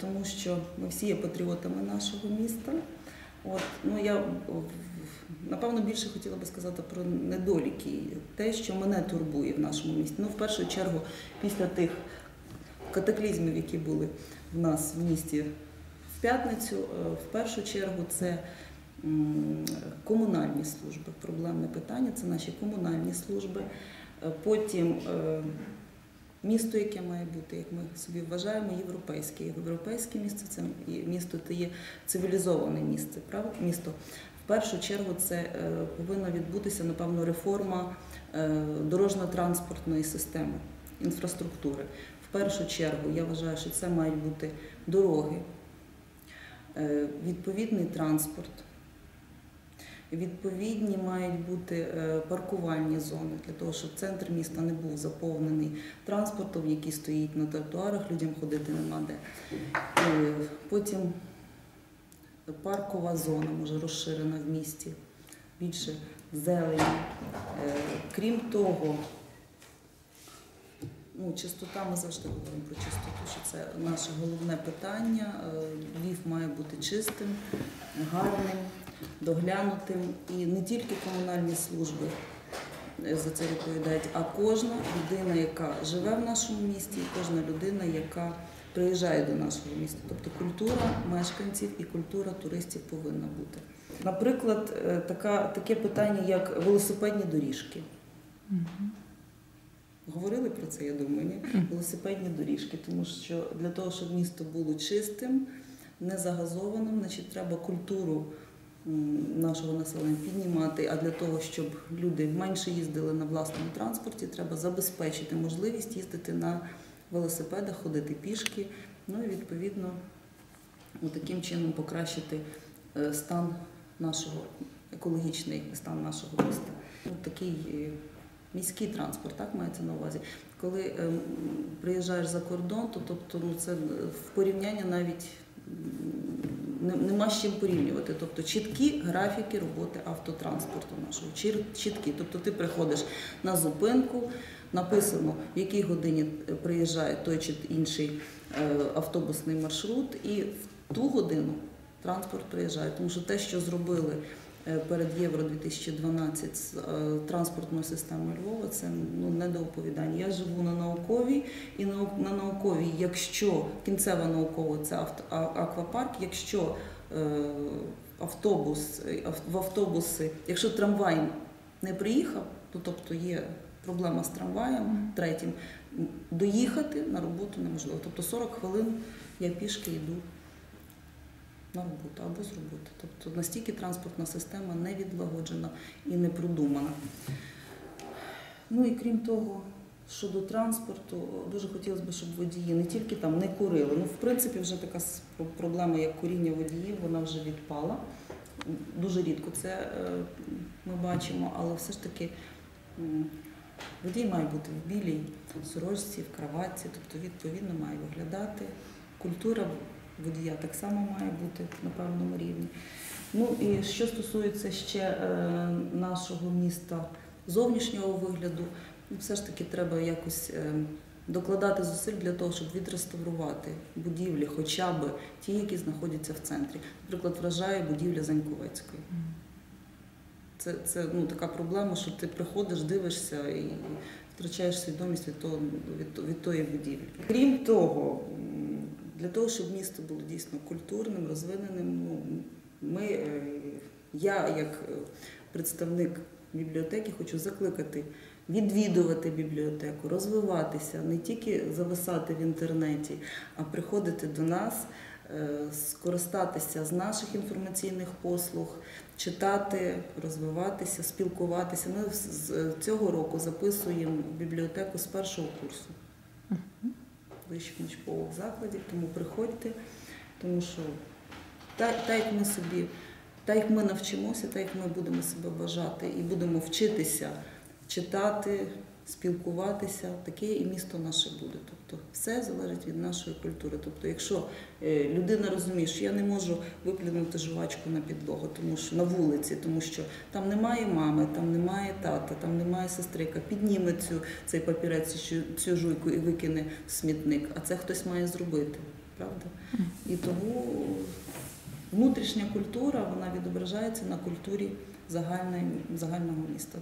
тому що ми всі є патріотами нашого міста. От, ну, я напевно більше хотіла би сказати про недоліки, те, що мене турбує в нашому місті. Ну, в першу чергу, після тих катаклізмів, які були в нас в місті в п'ятницю, е, в першу чергу це комунальні служби. Проблемне питання це наші комунальні служби. Е, Потім е, місто, яке має бути, як ми собі вважаємо, європейське. Європейське місто це місто це є цивілізоване місце, правда? місто. В першу чергу це е, повинна відбутися, напевно, реформа е, дорожньо-транспортної системи, інфраструктури. В першу чергу я вважаю, що це мають бути дороги, е, відповідний транспорт. Відповідні мають бути е, паркувальні зони для того, щоб центр міста не був заповнений транспортом, який стоїть на тротуарах, людям ходити нема де. Потім паркова зона може розширена в місті, більше зелені. Е, Крім того, ну, чистота, ми завжди говоримо про чистоту, що це наше головне питання. Е, Львів має бути чистим, гарним, доглянутим. І не тільки комунальні служби е, за це відповідають, а кожна людина, яка живе в нашому місті, і кожна людина, яка приїжджає до нашого міста. Тобто культура мешканців і культура туристів повинна бути. Наприклад, е, така, таке питання, як велосипедні доріжки. Говорили про це, я думаю, ні? велосипедні доріжки, тому що для того, щоб місто було чистим, не загазованим, значить, треба культуру нашого населення піднімати. А для того, щоб люди менше їздили на власному транспорті, треба забезпечити можливість їздити на велосипедах, ходити пішки. Ну і відповідно таким чином покращити е, стан нашого екологічний стан нашого міста. Такий е, міський транспорт, так мається на увазі. Коли ем, приїжджаєш за кордон, то тобто ну це в порівнянні навіть нема з чим порівнювати. Тобто чіткі графіки роботи автотранспорту нашого, чіткі. Тобто ти приходиш на зупинку, написано, в якій годині е, приїжджає той чи інший е, автобусний маршрут, і в ту годину транспорт приїжджає. Тому що те, що зробили перед Євро 2012 з е, транспортною системою Львова, це ну не до оповідання. Я живу на науковій, і на, на науковій, якщо кінцева наукова це авто, аквапарк, якщо е, автобус е, в автобуси, якщо трамвай не приїхав, то тобто є проблема з трамваєм третім, доїхати на роботу неможливо. Тобто 40 хвилин я пішки йду на роботу або з роботи. Тобто настільки транспортна система не відлагоджена і не продумана. Ну і крім того, щодо транспорту, дуже хотілося б, щоб водії не тільки там не курили. Ну, в принципі, вже така проблема, як куріння водіїв, вона вже відпала. Дуже рідко це е, ми бачимо, але все ж таки водій має бути в білій сорочці, в краватці, тобто відповідно має виглядати. Культура водія так само має бути на певному рівні. Ну і що стосується ще е, нашого міста зовнішнього вигляду, все ж таки треба якось е, докладати зусиль для того, щоб відреставрувати будівлі, хоча б ті, які знаходяться в центрі. Наприклад, вражає будівля Заньковецької. Це, це ну, така проблема, що ти приходиш, дивишся і втрачаєш свідомість від, того, від, від тої будівлі. Крім того, для того, щоб місто було дійсно культурним, розвиненим, ну, ми, е, я як е, представник бібліотеки хочу закликати відвідувати бібліотеку, розвиватися, не тільки зависати в інтернеті, а приходити до нас, е, скористатися з наших інформаційних послуг, читати, розвиватися, спілкуватися. Ми з- цього року записуємо бібліотеку з першого курсу вищих навчальних закладів, тому приходьте, тому що так, так як ми собі, так як ми навчимося, так як ми будемо себе бажати і будемо вчитися читати, спілкуватися, таке і місто наше буде. Тобто все залежить від нашої культури. Тобто, якщо е, людина розуміє, що я не можу виплюнути жувачку на підлогу, тому що на вулиці, тому що там немає мами, там немає тата, там немає сестри, яка підніме цю цей папірець, цю, жуйку і викине в смітник. А це хтось має зробити. правда? І тому внутрішня культура вона відображається на культурі загального міста.